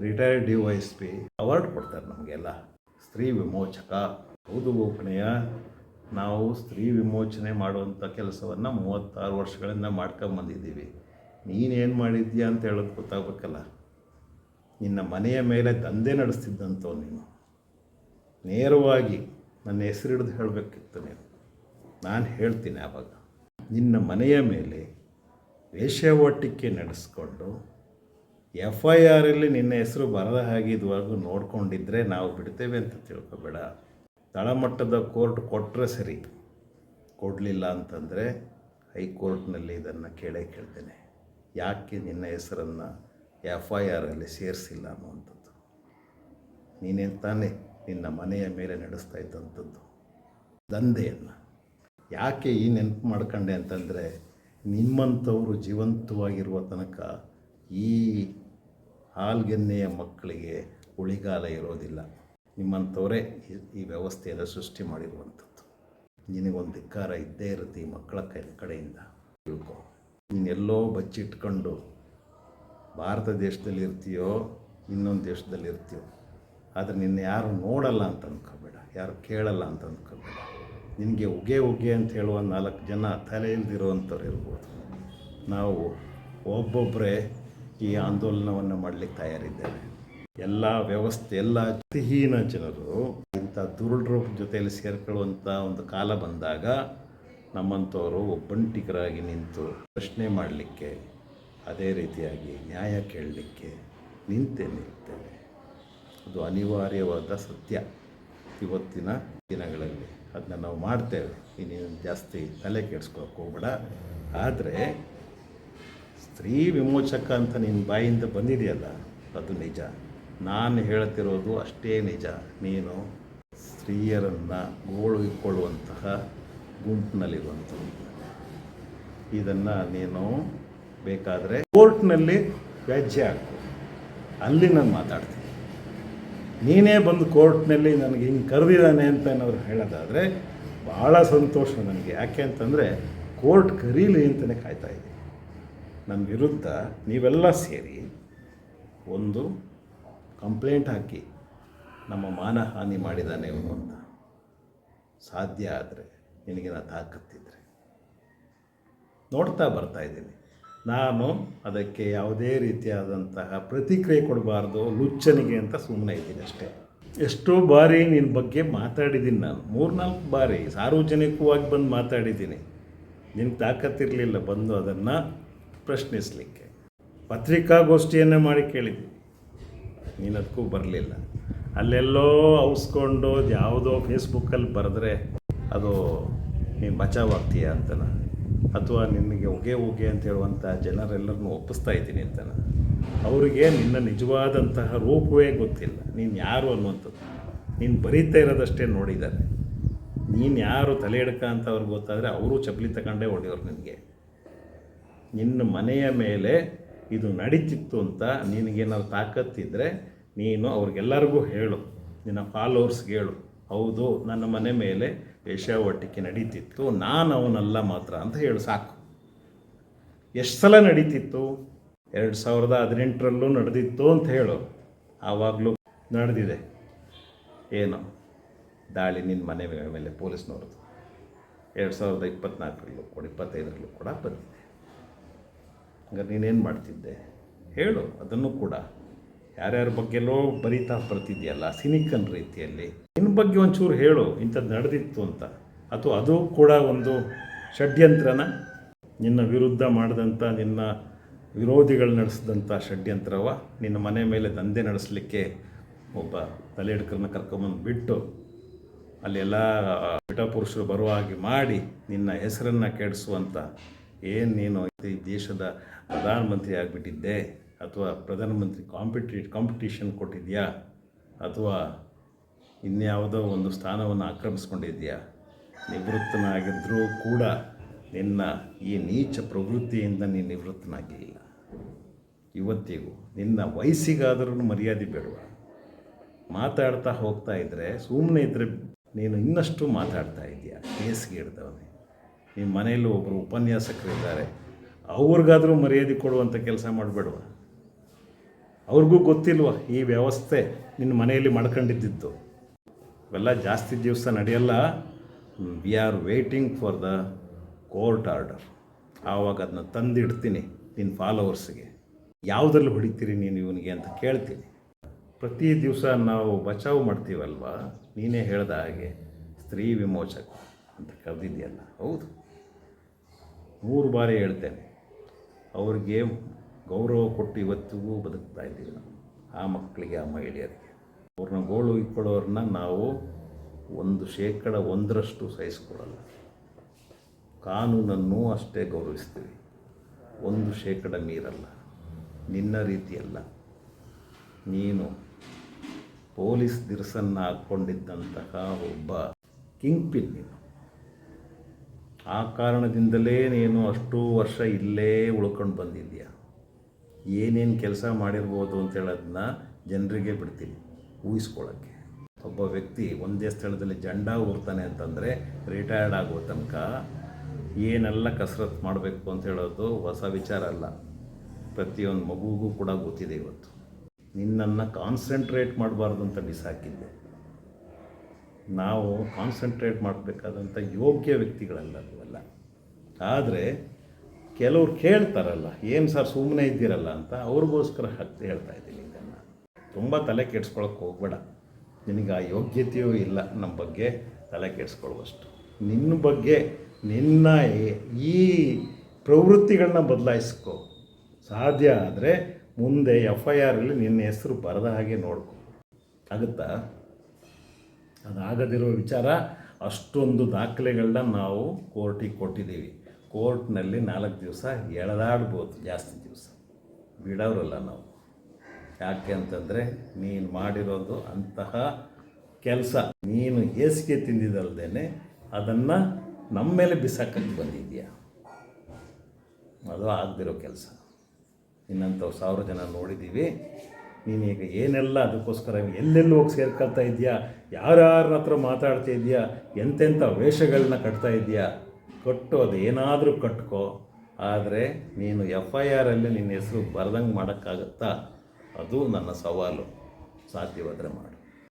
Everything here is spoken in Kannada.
Retired D Y S P award ಕೊಡ್ತಾರೆ ನಮಗೆಲ್ಲ. ಸ್ತ್ರೀ ವಿಮೋಚಕ. ಹೌದು ಗೋಪಣೆಯ ನಾವು ಸ್ತ್ರೀ ವಿಮೋಚನೆ ಮಾಡುವಂಥ ಕೆಲಸವನ್ನು ಮೂವತ್ತಾರು ವರ್ಷಗಳಿಂದ ಮಾಡ್ಕೊಂಬಂದಿದ್ದೀವಿ ನೀನೇನು ಮಾಡಿದ್ಯಾ ಅಂತ ಹೇಳೋದು ಗೊತ್ತಾಗಬೇಕಲ್ಲ. ನಿನ್ನ ಮನೆಯ ಮೇಲೆ ದಂಧೆ ನಡೆಸ್ತಿದ್ದಂಥವು ನೀನು. ನೇರವಾಗಿ ನನ್ನ ಹೆಸರು ಹಿಡಿದು ಹೇಳಬೇಕಿತ್ತು ನೀನು. ನಾನು ಹೇಳ್ತೀನಿ ಆವಾಗ. ನಿನ್ನ ಮನೆಯ ಮೇಲೆ ವೇಷವಾಟಿಕೆ ನಡೆಸ್ಕೊಂಡು ಎಫ್ ಐ ಆರಲ್ಲಿ ನಿನ್ನ ಹೆಸರು ಬರದ ಹಾಗೆ ಇದುವರೆಗೂ ನೋಡ್ಕೊಂಡಿದ್ರೆ ನಾವು ಬಿಡ್ತೇವೆ ಅಂತ ತಿಳ್ಕೊಬೇಡ. ತಳಮಟ್ಟದ ಕೋರ್ಟ್ ಕೊಟ್ಟರೆ ಸರಿ. ಕೊಡಲಿಲ್ಲ ಅಂತಂದರೆ ಹೈಕೋರ್ಟ್ನಲ್ಲಿ ಇದನ್ನು ಕೇಳೇ ಕೇಳ್ತೇನೆ. ಯಾಕೆ ನಿನ್ನ ಹೆಸರನ್ನು ಎಫ್ ಐ ಆರಲ್ಲಿ ಸೇರಿಸಿಲ್ಲ ಅನ್ನುವಂಥದ್ದು. ನೀನೇನು ತಾನೇ ನಿನ್ನ ಮನೆಯ ಮೇಲೆ ನಡೆಸ್ತಾ ಇದ್ದಂಥದ್ದು. ದಂಧೆಯನ್ನು. ಯಾಕೆ ಈ ನೆನಪು ಮಾಡ್ಕೊಂಡೆ ಅಂತಂದರೆ ನಿಮ್ಮಂಥವರು ಜೀವಂತವಾಗಿರುವ ತನಕ ಈ ಹಾಲ್ಗೆನ್ನೆಯ ಮಕ್ಕಳಿಗೆ ಉಳಿಗಾಲ ಇರೋದಿಲ್ಲ. ನಿಮ್ಮಂಥವರೇ ಈ- ವ್ಯವಸ್ಥೆಯನ್ನು ಸೃಷ್ಟಿ ಮಾಡಿರುವಂಥದ್ದು. ನಿನಗೊಂದು ಧಿಕ್ಕಾರ ಇದ್ದೇ ಇರುತ್ತೆ ಈ ಮಕ್ಕಳ ಕೈ, ಕಡೆಯಿಂದ. ತಿಳ್ಕೊ. ನೀನೆಲ್ಲೋ ಬಚ್ಚಿಟ್ಕೊಂಡು ಭಾರತ ದೇಶದಲ್ಲಿ ಇರ್ತೀಯೋ, ಇನ್ನೊಂದು ದೇಶದಲ್ಲಿ ಇರ್ತೀಯೋ, ಆದರೆ ನಿನ್ನ ಯಾರು ನೋಡಲ್ಲ ಅಂತ ಅಂದ್ಕೋಬೇಡ ಯಾರು ಕೇಳಲ್ಲ ಅಂತ ಅಂದ್ಕೋಬೇಡ ನಿನಗೆ ಉಗೆ ಉಗೆ ಅಂತ ಹೇಳುವ ನಾಲ್ಕು ಜನ ತಲೆ ಇಲ್ದಿರುವಂಥವ್ರು ಇರ್ಬೋದು. ನಾವು ಒಬ್ಬೊಬ್ಬರೇ ಈ ಆಂದೋಲನವನ್ನು ಮಾಡಲಿಕ್ಕೆ ತಯಾರಿದ್ದೇವೆ ಎಲ್ಲ ವ್ಯವಸ್ಥೆ, ಎಲ್ಲ ಅತಿಹೀನ ಜನರು ಇಂಥ ದುರುಳರ ಜೊತೆಯಲ್ಲಿ ಸೇರ್ಕೊಳ್ಳುವಂಥ ಒಂದು ಕಾಲ ಬಂದಾಗ ನಮ್ಮಂಥವರು ಒಬ್ಬಂಟಿಗರಾಗಿ ನಿಂತು ಪ್ರಶ್ನೆ ಮಾಡಲಿಕ್ಕೆ, ಅದೇ ರೀತಿಯಾಗಿ ನ್ಯಾಯ ಕೇಳಲಿಕ್ಕೆ ನಿಂತೆ ನಿಲ್ತೇವೆ. ಅದು ಅನಿವಾರ್ಯವಾದ ಸತ್ಯ. ಇವತ್ತಿನ ದಿನಗಳಲ್ಲಿ ಅದನ್ನ ನಾವು ಮಾಡ್ತೇವೆ. ಇನ್ನೇನು ಜಾಸ್ತಿ ತಲೆ ಕೆಡಿಸ್ಕೊಳಕ್ಕೆ ಹೋಗ್ಬೇಡ. ಆದರೆ ಸ್ತ್ರೀ ವಿಮೋಚಕ ಅಂತ ನಿನ್ನ ಬಾಯಿಂದ ಬಂದಿದೆಯಲ್ಲ, ಅದು ನಿಜ. ನಾನು ಹೇಳ್ತಿರೋದು ಅಷ್ಟೇ ನಿಜ. ನೀನು ಸ್ತ್ರೀಯರನ್ನು ಗೋಳು ಇಕ್ಕೊಳ್ಳುವಂತಹ ಗುಂಪಿನಲ್ಲಿರುವಂಥದ್ದು. ಇದನ್ನು ನೀನು ಬೇಕಾದರೆ ಕೋರ್ಟ್ನಲ್ಲಿ ವ್ಯಾಜ್ಯ ಹಾಕು. ಅಲ್ಲಿ ನಾನು ಮಾತಾಡ್ತೀನಿ. ನೀನೇ ಬಂದು ಕೋರ್ಟ್ನಲ್ಲಿ ನನಗೆ ಹಿಂಗೆ ಕರೆದಿದ್ದಾನೆ ಅಂತ ಏನಾದ್ರು ಹೇಳೋದಾದರೆ, ಭಾಳ ಸಂತೋಷ ನನಗೆ. ಯಾಕೆ ಅಂತಂದರೆ, ಕೋರ್ಟ್ ಕರೀಲಿ ಅಂತಲೇ ಕಾಯ್ತಾ ಇದ್ದೀನಿ. ನನ್ನ ವಿರುದ್ಧ ನೀವೆಲ್ಲ ಸೇರಿ ಒಂದು ಕಂಪ್ಲೇಂಟ್ ಹಾಕಿ ನಮ್ಮ ಮಾನಹಾನಿ ಮಾಡಿದ್ದಾನೆ ಇವನು ಅಂತ. ಸಾಧ್ಯ ಆದರೆ ನಿನಗೆ ನಾನು ತಾಕತ್ತಿದ್ರೆ. ನೋಡ್ತಾ ಬರ್ತಾ ಇದ್ದೀನಿ. ನಾನು ಅದಕ್ಕೆ ಯಾವುದೇ ರೀತಿಯಾದಂತಹ ಪ್ರತಿಕ್ರಿಯೆ ಕೊಡಬಾರ್ದು, ಲುಚ್ಚನಿಗೆ ಅಂತ ಸುಮ್ಮನೆ ಇದ್ದೀನಿ ಅಷ್ಟೇ. ಎಷ್ಟೋ ಬಾರಿ ನಿನ್ನ ಬಗ್ಗೆ ಮಾತಾಡಿದ್ದೀನಿ ನಾನು. ಮೂರ್ನಾಲ್ಕು ಬಾರಿ ಸಾರ್ವಜನಿಕವಾಗಿ ಬಂದು ಮಾತಾಡಿದ್ದೀನಿ. ನಿನಗೆ ತಾಕತ್ತಿರಲಿಲ್ಲ ಬಂದು ಅದನ್ನು. ಪ್ರಶ್ನಿಸಲಿಕ್ಕೆ. ಪತ್ರಿಕಾಗೋಷ್ಠಿಯನ್ನೇ ಮಾಡಿ ಕೇಳಿದ್ವಿ. ನೀನು ಅದಕ್ಕೂ ಬರಲಿಲ್ಲ. ಅಲ್ಲೆಲ್ಲೋ ಔಸ್ಕೊಂಡು ಯಾವುದೋ ಫೇಸ್ಬುಕ್ಕಲ್ಲಿ ಬರೆದ್ರೆ ಅದು ನೀನು ಬಚಾವಾಗ್ತೀಯ ಅಂತನ. ಅಥವಾ ನಿನಗೆ ಹೊಗೆ ಹೊಗೆ ಅಂತ ಹೇಳುವಂಥ ಜನರೆಲ್ಲರನ್ನೂ ಒಪ್ಪಿಸ್ತಾ ಇದ್ದೀನಿ ಅಂತನ. ಅವರಿಗೆ ನಿನ್ನ ನಿಜವಾದಂತಹ ರೂಪವೇ ಗೊತ್ತಿಲ್ಲ. ನೀನು ಯಾರು ಅನ್ನುವಂಥದ್ದು. ನೀನು ಬರೀತಾ ಇರೋದಷ್ಟೇ ನೋಡಿದ್ದಾರೆ. ನೀನು ಯಾರು ತಲೆ ಹಿಡ್ಕ ಅಂತ ಅವ್ರಿಗೆ ಗೊತ್ತಾದರೆ ಅವರು ಚಪ್ಪಲಿ ತಗೊಂಡೇ ಹೊಡೆಯೋರು ನಿನಗೆ. ನಿನ್ನ ಮನೆಯ ಮೇಲೆ ಇದು ನಡೀತಿತ್ತು ಅಂತ ನಿನಗೇನಾದ್ರು ತಾಕತ್ತಿದ್ದರೆ ನೀನು ಅವ್ರಿಗೆಲ್ಲರಿಗೂ ಹೇಳು. ನಿನ್ನ ಫಾಲೋವರ್ಸ್ಗೆ ಹೇಳು. ಹೌದು, ನನ್ನ ಮನೆ ಮೇಲೆ ವೇಷಾವಟಿಕೆ ನಡೀತಿತ್ತು, ನಾನು ಅವನಲ್ಲ ಮಾತ್ರ ಅಂತ ಹೇಳು, ಸಾಕು. ಎಷ್ಟು ಸಲ ನಡೀತಿತ್ತು? ಎರಡು ಸಾವಿರದ ಹದಿನೆಂಟರಲ್ಲೂ ನಡೆದಿತ್ತು ಅಂತ ಹೇಳು. ಆವಾಗಲೂ ನಡೆದಿದೆ. ಏನು? ದಾಳಿ ನಿನ್ನ ಮನೆ ಮೇಲೆ ಪೊಲೀಸ್ನವ್ರದ್ದು. ಎರಡು ಸಾವಿರದ ಇಪ್ಪತ್ತ್ನಾಲ್ಕರಲ್ಲೂ ಕೂಡ, ಇಪ್ಪತ್ತೈದರಲ್ಲೂ ಕೂಡ ಬಂದಿದೆ. ಹಂಗಾರೆ ನೀನೇನು ಮಾಡ್ತಿದ್ದೆ? ಹೇಳು, ಅದನ್ನು ಕೂಡ. ಯಾರ್ಯಾರ ಬಗ್ಗೆಲ್ಲೋ ಬರಿತಾ ಬರ್ತಿದ್ಯಲ್ಲ, ಸಿನಿಕನ್ ರೀತಿಯಲ್ಲಿ. ನಿನ್ನ ಬಗ್ಗೆ ಒಂಚೂರು ಹೇಳು ಇಂಥದ್ದು ನಡೆದಿತ್ತು ಅಂತ. ಅಥವಾ ಅದು ಕೂಡ ಒಂದು ಷಡ್ಯಂತ್ರನ? ನಿನ್ನ ವಿರುದ್ಧ ಮಾಡಿದಂಥ ನಿನ್ನ ವಿರೋಧಿಗಳು ನಡೆಸಿದಂಥ ಷಡ್ಯಂತ್ರವ? ನಿನ್ನ ಮನೆ ಮೇಲೆ ದಂಧೆ ನಡೆಸಲಿಕ್ಕೆ ಒಬ್ಬ ತಲೆ ಹಿಡ್ಕರನ್ನ ಕರ್ಕೊಂಬಂದು ಬಿಟ್ಟು ಅಲ್ಲೆಲ್ಲ ಪಿಟಪುರುಷರು ಬರುವ ಹಾಗೆ ಮಾಡಿ ನಿನ್ನ ಹೆಸರನ್ನು ಕೆಡಿಸುವಂಥ ಏನು ನೀನು ಈ ದೇಶದ ಪ್ರಧಾನಮಂತ್ರಿ ಆಗಿಬಿಟ್ಟಿದ್ದೆ ಅಥವಾ ಪ್ರಧಾನಮಂತ್ರಿ ಕಾಂಪಿಟಿ ಕಾಂಪಿಟೇಷನ್ ಕೊಟ್ಟಿದೆಯಾ? ಅಥವಾ ಇನ್ಯಾವುದೋ ಒಂದು ಸ್ಥಾನವನ್ನು ಆಕ್ರಮಿಸ್ಕೊಂಡಿದ್ಯಾ? ನಿವೃತ್ತನಾಗಿದ್ದರೂ ಕೂಡ ನಿನ್ನ ಈ ನೀಚ ಪ್ರವೃತ್ತಿಯಿಂದ ನೀನು ನಿವೃತ್ತನಾಗಿಲ್ಲ. ಇವತ್ತಿಗೂ ನಿನ್ನ ವಯಸ್ಸಿಗಾದರೂ ಮರ್ಯಾದೆ ಬೇಡುವ. ಮಾತಾಡ್ತಾ ಹೋಗ್ತಾ ಇದ್ದರೆ ಸುಮ್ಮನೆ ಇದ್ದರೆ ನೀನು ಇನ್ನಷ್ಟು ಮಾತಾಡ್ತಾ ಇದೆಯಾ ಕೇಸ್ಗೆ ಹಿಡ್ದವನೇ ನಿಮ್ಮ ಮನೆಯಲ್ಲಿ ಒಬ್ಬರು ಉಪನ್ಯಾಸಕರಿದ್ದಾರೆ. ಅವ್ರಿಗಾದರೂ ಮರ್ಯಾದೆ ಕೊಡುವಂಥ ಕೆಲಸ ಮಾಡಬೇಡುವ? ಅವ್ರಿಗೂ ಗೊತ್ತಿಲ್ವ ಈ ವ್ಯವಸ್ಥೆ ನಿನ್ನ ಮನೆಯಲ್ಲಿ ಮಾಡ್ಕೊಂಡಿದ್ದಿತ್ತು ಇವೆಲ್ಲ ಜಾಸ್ತಿ ದಿವಸ ನಡೆಯಲ್ಲ. We are waiting for the court order ಆವಾಗ ಅದನ್ನ ತಂದಿಡ್ತೀನಿ ನಿನ್ನ ಫಾಲೋವರ್ಸ್ಗೆ ಯಾವುದ್ರಲ್ಲಿ ಹೊಡಿತೀರಿ ನೀನು ಇವನಿಗೆ ಅಂತ ಕೇಳ್ತೀನಿ. ಪ್ರತಿ ದಿವಸ ನಾವು ಬಚಾವ್ ಮಾಡ್ತೀವಲ್ವ? ನೀನೇ ಹೇಳ್ದ ಹಾಗೆ ಸ್ತ್ರೀ ವಿಮೋಚಕ ಅಂತ ಕರೆದಿದ್ದೀಯಲ್ಲ. ಹೌದು. ಮೂರು ಬಾರಿ ಹೇಳ್ತೇನೆ, ಅವ್ರಿಗೆ ಗೌರವ ಕೊಟ್ಟು ಇವತ್ತಿಗೂ ಬದುಕ್ತಾ ಇದ್ದೀವಿ ನಾವು, ಆ ಮಕ್ಕಳಿಗೆ, ಆ ಮಹಿಳೆಯರಿಗೆ. ಅವ್ರನ್ನ ಗೋಳು ಇಟ್ಕೊಳ್ಳೋರನ್ನ ನಾವು ಒಂದು ಶೇಕಡ ಒಂದರಷ್ಟು ಸಹಿಸ್ಕೊಡಲ್ಲ ಕಾನೂನನ್ನು ಅಷ್ಟೇ ಗೌರವಿಸ್ತೀವಿ. ಒಂದು ಶೇಕಡ ಮೀರಲ್ಲ ನಿನ್ನ ರೀತಿಯಲ್ಲ. ನೀನು ಪೊಲೀಸ್ ದಿರ್ಸನ್ನು ಹಾಕ್ಕೊಂಡಿದ್ದಂತಹ ಒಬ್ಬ ಕಿಂಗ್ ಪಿನ್ ನೀನು. ಆ ಕಾರಣದಿಂದಲೇ ನೀನು ಅಷ್ಟು ವರ್ಷ ಇಲ್ಲೇ ಉಳ್ಕೊಂಡು ಬಂದಿದ್ದೀಯ? ಏನೇನು ಕೆಲಸ ಮಾಡಿರ್ಬೋದು ಅಂತ ಹೇಳೋದನ್ನ ಜನರಿಗೆ ಬಿಡ್ತೀನಿ ಊಹಿಸ್ಕೊಳ್ಳೋಕ್ಕೆ ಒಬ್ಬ ವ್ಯಕ್ತಿ ಒಂದೇ ಸ್ಥಳದಲ್ಲಿ ಜಂಡ ಊರ್ತಾನೆ ಅಂತಂದರೆ ರಿಟೈರ್ಡ್ ಆಗೋ ತನಕ ಏನೆಲ್ಲ ಕಸರತ್ತು ಮಾಡಬೇಕು ಅಂತ ಹೇಳೋದು ಹೊಸ ವಿಚಾರ ಅಲ್ಲ. ಪ್ರತಿಯೊಂದು ಮಗುಗೂ ಕೂಡ ಗೊತ್ತಿದೆ ಇವತ್ತು. ನಿನ್ನನ್ನು ಕಾನ್ಸಂಟ್ರೇಟ್ ಮಾಡಬಾರ್ದು ಅಂತ ಬಿಸಾಕಿದ್ದೆ. ನಾವು ಕಾನ್ಸಂಟ್ರೇಟ್ ಮಾಡಬೇಕಾದಂಥ ಯೋಗ್ಯ ವ್ಯಕ್ತಿಗಳಲ್ಲ ಅದುವಲ್ಲ ಆದರೆ ಕೆಲವ್ರು ಕೇಳ್ತಾರಲ್ಲ, ಏನು ಸರ್ ಸುಮ್ಮನೆ ಇದ್ದೀರಲ್ಲ ಅಂತ ಅವ್ರಿಗೋಸ್ಕರ ಹತ್ತಿ ಹೇಳ್ತಾ ಇದ್ದೀನಿ ಇದನ್ನು. ತುಂಬ ತಲೆ ಕೆಡ್ಸ್ಕೊಳಕ್ಕೆ ಹೋಗ್ಬೇಡ. ನಿನಗೆ ಆ ಯೋಗ್ಯತೆಯೂ ಇಲ್ಲ ನಮ್ಮ ಬಗ್ಗೆ, ತಲೆ ಕೆಡಿಸ್ಕೊಳ್ಳುವಷ್ಟು ನಿನ್ನ ಬಗ್ಗೆ ನಿನ್ನ ಈ- ಪ್ರವೃತ್ತಿಗಳನ್ನ ಬದಲಾಯಿಸ್ಕೋ. ಸಾಧ್ಯ ಆದರೆ ಮುಂದೆ ಎಫ್ ಐ ಆರಲ್ಲಿ ನಿನ್ನ ಹೆಸರು ಬರದ ಹಾಗೆ ನೋಡ್ಕೊ. ಆಗುತ್ತಾ? ಅದಾಗದಿರೋ ವಿಚಾರ, ಅಷ್ಟೊಂದು ದಾಖಲೆಗಳನ್ನ ನಾವು ಕೋರ್ಟಿಗೆ ಕೊಟ್ಟಿದ್ದೀವಿ. ಕೋರ್ಟ್ನಲ್ಲಿ ನಾಲ್ಕು ದಿವಸ ಎಳೆದಾಡ್ಬೋದು, ಜಾಸ್ತಿ ದಿವಸ. ಬಿಡೋರಲ್ಲ ನಾವು. ಯಾಕೆ ಅಂತಂದರೆ, ನೀನು ಮಾಡಿರೋದು ಅಂತಹ ಕೆಲಸ. ನೀನು ಹೇಸಿಗೆ ತಿಂದಿದ್ದಲ್ದೇ ಅದನ್ನು ನಮ್ಮ ಮೇಲೆ ಬಿಸಾಕಕ್ಕೆ ಬಂದಿದೆಯಾ ಅದು ಆಗದಿರೋ ಕೆಲಸ. ಇನ್ನಂಥವು ಸಾವಿರ ಜನ ನೋಡಿದ್ದೀವಿ. ನೀನು ಈಗ ಏನೆಲ್ಲ ಅದಕ್ಕೋಸ್ಕರ ಎಲ್ಲೆಲ್ಲಿ ಹೋಗಿ ಸೇರ್ಕೊಳ್ತಾ ಇದೆಯಾ ಯಾರ್ಯಾರ ಹತ್ರ ಮಾತಾಡ್ತಾ ಇದೆಯಾ ಎಂತೆಂಥ ವೇಷಗಳನ್ನ ಕಟ್ತಾ ಇದೆಯಾ ಕಟ್ಟು ಅದು ಏನಾದರೂ ಕಟ್ಕೋ. ಆದರೆ ನೀನು ಎಫ್ ಐ ಆರಲ್ಲಿ ನಿನ್ನ ಹೆಸರು ಬರ್ದಂಗೆ ಮಾಡೋಕ್ಕಾಗತ್ತಾ? ಅದು ನನ್ನ ಸವಾಲು. ಸಾಧ್ಯವಾದರೆ ಮಾಡಿ.